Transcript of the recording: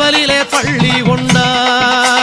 பம்பலிலே பள்ளி கொண்டார்